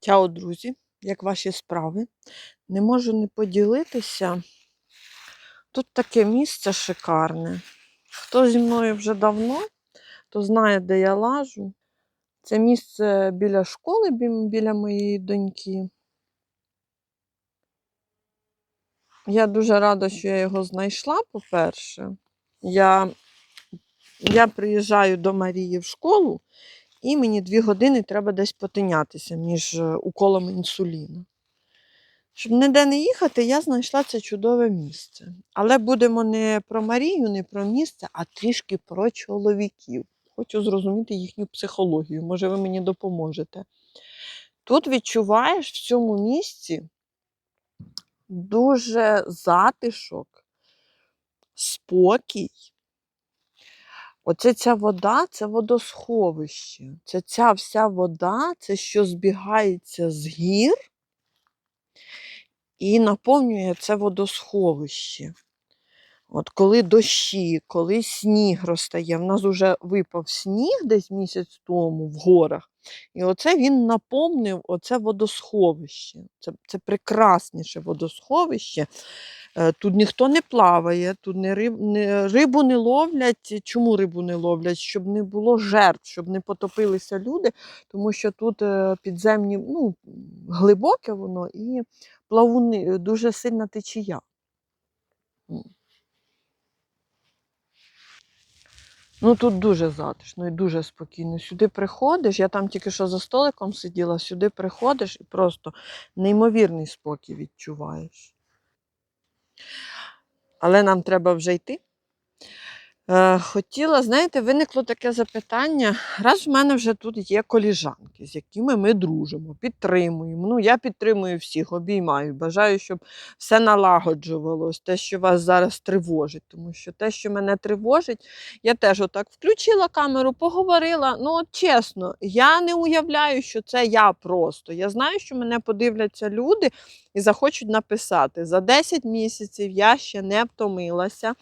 Чао, друзі, як ваші справи? Не можу не поділитися. Тут таке місце шикарне. Хто зі мною вже давно, то знає, де я лажу. Це місце біля школи, біля моєї доньки. Я дуже рада, що я його знайшла, по-перше. Я, я приїжджаю до Марії в школу, і мені дві години треба десь потинятися між е, уколами інсуліну. Щоб ніде не їхати, я знайшла це чудове місце. Але будемо не про Марію, не про місце, а трішки про чоловіків. Хочу зрозуміти їхню психологію. Може, ви мені допоможете. Тут відчуваєш в цьому місці дуже затишок, спокій. Оце ця вода це водосховище. Це ця вся вода, це що збігається з гір і наповнює це водосховище. От коли дощі, коли сніг розтає, в нас вже випав сніг десь місяць тому в горах, і оце він наповнив оце водосховище. Це, це прекрасніше водосховище. Е, Тут ніхто не плаває, тут не риб, не, рибу не ловлять. Чому рибу не ловлять? Щоб не було жертв, щоб не потопилися люди, тому що тут е, підземні, ну, глибоке воно і плавуни, дуже сильна течія. Ну тут дуже затишно і дуже спокійно. Сюди приходиш, я там тільки що за столиком сиділа, сюди приходиш і просто неймовірний спокій відчуваєш. Але нам треба вже йти. Е, хотіла, знаєте, виникло таке запитання. Раз в мене вже тут є коліжанки, з якими ми дружимо, підтримуємо. Ну, я підтримую всіх, обіймаю. Бажаю, щоб все налагоджувалось, те, що вас зараз тривожить. Тому що те, що мене тривожить, я теж отак включила камеру, поговорила. Ну, от чесно, я не уявляю, що це я просто. Я знаю, що мене подивляться люди і захочуть написати. За 10 місяців я ще не втомилася.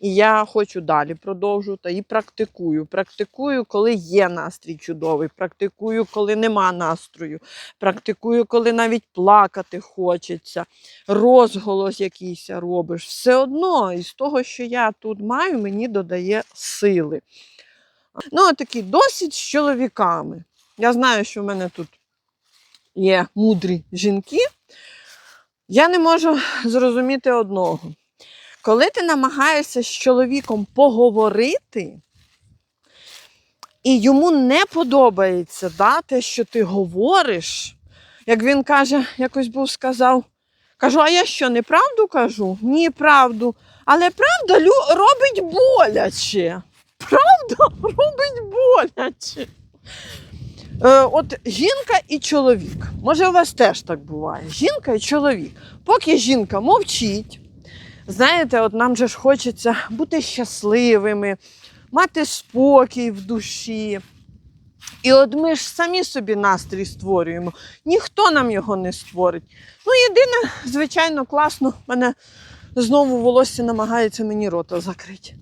І я хочу далі продовжувати і практикую. Практикую, коли є настрій чудовий, практикую, коли нема настрою, практикую, коли навіть плакати хочеться, розголос якийсь робиш. Все одно із того, що я тут маю, мені додає сили. Ну, такий досвід з чоловіками. Я знаю, що в мене тут є мудрі жінки. Я не можу зрозуміти одного. Коли ти намагаєшся з чоловіком поговорити, і йому не подобається да, те, що ти говориш, як він каже, якось був сказав, кажу, а я що, неправду кажу? Ні, правду. Але правда робить боляче. Правда робить боляче. Е, от жінка і чоловік. Може, у вас теж так буває. Жінка і чоловік. Поки жінка мовчить, знаєте, от нам же ж хочеться бути щасливими, мати спокій в душі. І от ми ж самі собі настрій створюємо. Ніхто нам його не створить. Ну, єдине, звичайно, класно, мене знову волосся намагається мені рота закрити.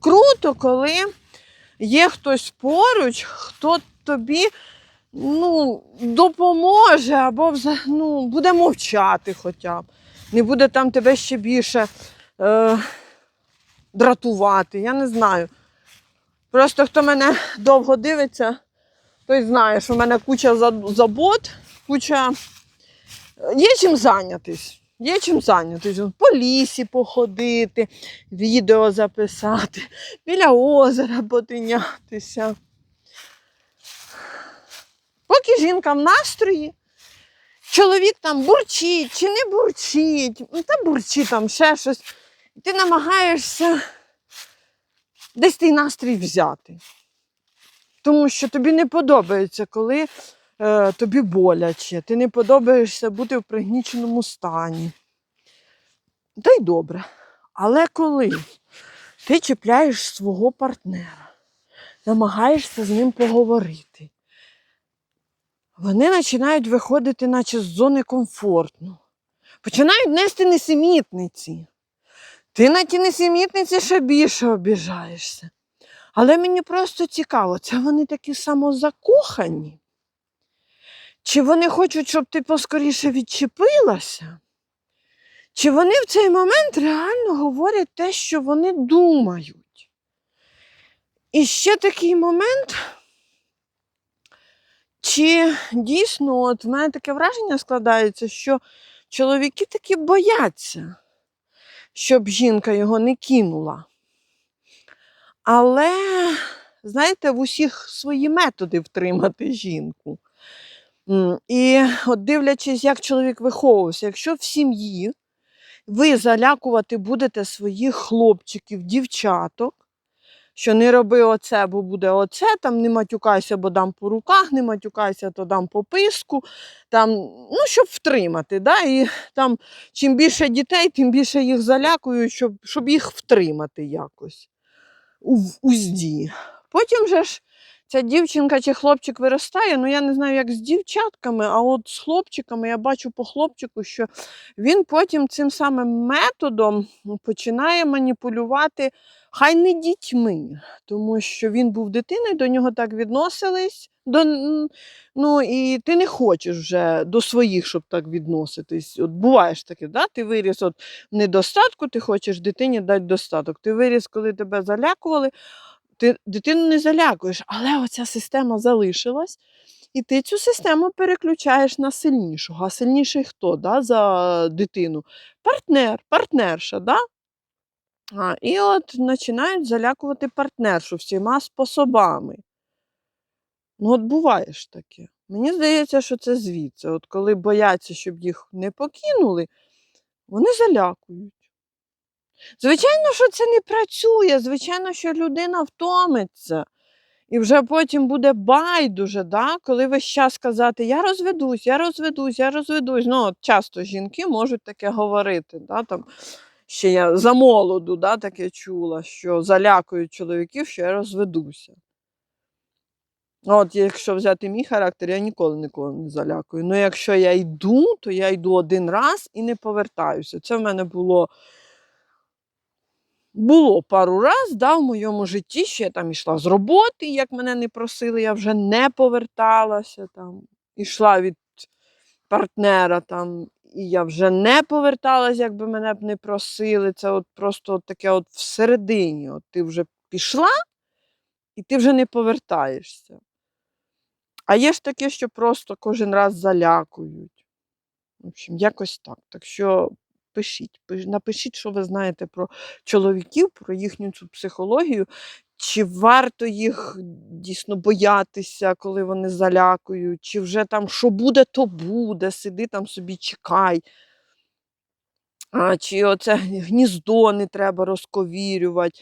Круто, коли є хтось поруч, хто тобі ну, допоможе або ну, буде мовчати хоча б. Не буде там тебе ще більше е, дратувати. Я не знаю. Просто хто мене довго дивиться, той знає, що в мене куча забот, куча. Є чим зайнятись. Є чим зайнятись. По лісі походити, відео записати, біля озера потинятися. Поки жінка в настрої, чоловік там бурчить чи не бурчить, ну, та бурчить там ще щось. Ти намагаєшся десь той настрій взяти. Тому що тобі не подобається, коли е, тобі боляче, ти не подобаєшся бути в пригніченому стані. Та й добре. Але коли ти чіпляєш свого партнера, намагаєшся з ним поговорити, вони починають виходити, наче з зони комфорту. Починають нести несемітниці. Ти на ті несемітниці ще більше обіжаєшся. Але мені просто цікаво, це вони такі самозакохані? Чи вони хочуть, щоб ти поскоріше відчепилася? Чи вони в цей момент реально говорять те, що вони думають? І ще такий момент. Чи дійсно, от в мене таке враження складається, що чоловіки таки бояться, щоб жінка його не кинула. Але, знаєте, в усіх свої методи втримати жінку. І от дивлячись, як чоловік виховувався, якщо в сім'ї ви залякувати будете своїх хлопчиків, дівчаток, що не роби оце, бо буде оце, там не матюкайся, бо дам по руках, не матюкайся, то дам по писку, там, ну, щоб втримати. Да? І там, чим більше дітей, тим більше їх залякують, щоб, щоб їх втримати якось у узді. Потім же ж ця дівчинка чи хлопчик виростає, ну я не знаю, як з дівчатками, а от з хлопчиками я бачу по хлопчику, що він потім цим самим методом починає маніпулювати хай не дітьми, тому що він був дитиною, до нього так відносились. До, ну і ти не хочеш вже до своїх, щоб так відноситись. От буває таке, да? ти виріс от недостатку, ти хочеш дитині дати достаток. Ти виріс, коли тебе залякували, ти дитину не залякуєш, але оця система залишилась. І ти цю систему переключаєш на сильнішого. А сильніший хто да, за дитину? Партнер, партнерша. Да? А, і от починають залякувати партнершу всіма способами. Ну, от буває ж таке. Мені здається, що це звідси. От коли бояться, щоб їх не покинули, вони залякують. Звичайно, що це не працює, звичайно, що людина втомиться. І вже потім буде байдуже, да? коли весь час казати Я розведусь, я розведусь, я розведусь. Ну, от часто жінки можуть таке говорити. Да? Там, ще я за молоду да, таке чула, що залякують чоловіків, що я розведуся. От, якщо взяти мій характер, я ніколи нікого не залякую. Ну, якщо я йду, то я йду один раз і не повертаюся. Це в мене було було пару раз да, в моєму житті, що я там йшла з роботи, як мене не просили, я вже не поверталася, там, ішла від партнера, там, і я вже не поверталась, якби мене б не просили. Це от просто от таке от всередині. От ти вже пішла, і ти вже не повертаєшся. А є ж таке, що просто кожен раз залякують. В общем, якось так. Так що пишіть, напишіть, що ви знаєте про чоловіків, про їхню цю психологію. Чи варто їх дійсно боятися, коли вони залякують, чи вже там що буде, то буде, сиди там собі чекай. А, чи оце гніздо не треба розковірювати,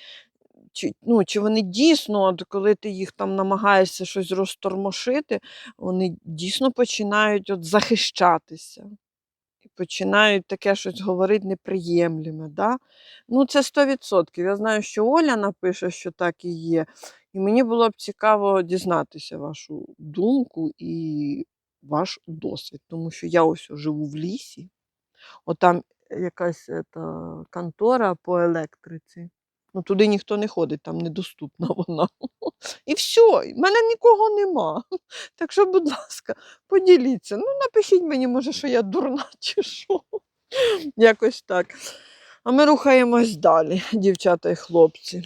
чи, ну, чи вони дійсно, от коли ти їх там намагаєшся щось розтормошити, вони дійсно починають от захищатися. Починають таке щось говорити неприємлеме. Да? Ну, це 100%. Я знаю, що Оля напише, що так і є. І мені було б цікаво дізнатися вашу думку і ваш досвід. Тому що я ось живу в лісі, отам якась ета, контора по електриці. Ну, туди ніхто не ходить, там недоступна вона. І все, в мене нікого нема. Так що, будь ласка, поділіться. Ну, напишіть мені, може, що я дурна чи що. Якось так. А ми рухаємось далі, дівчата і хлопці.